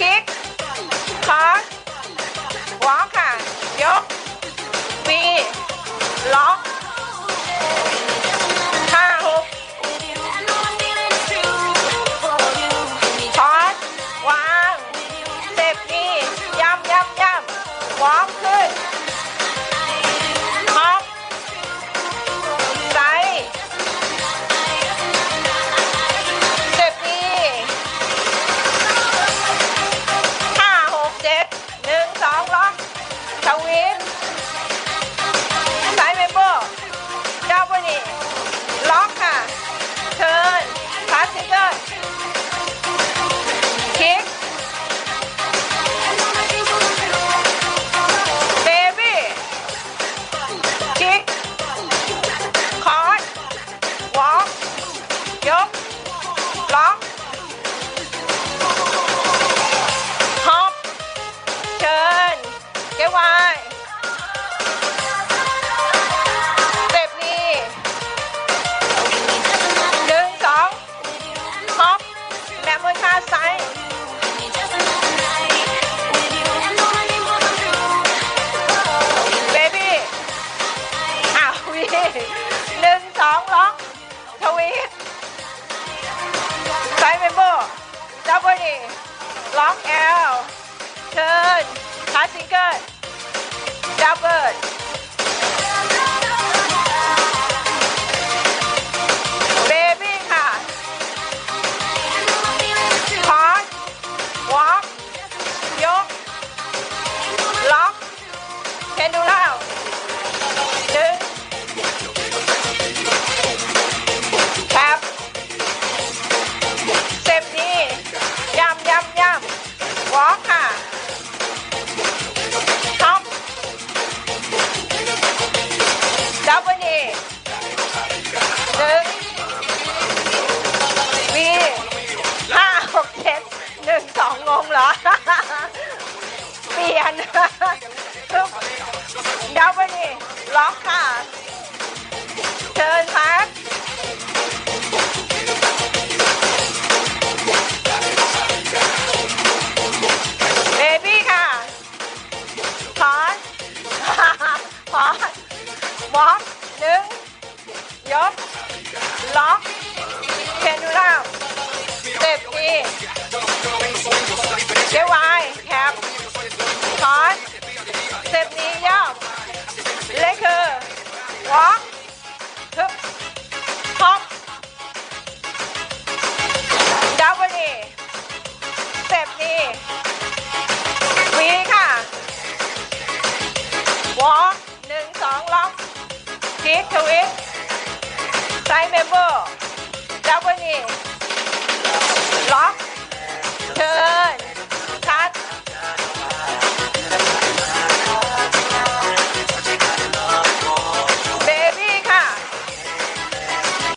คิกคอร์สวอลค่ะ ยกวีล็อกห้าหกคอร์สวางเจ็มียำยำยำวอล คา คิกท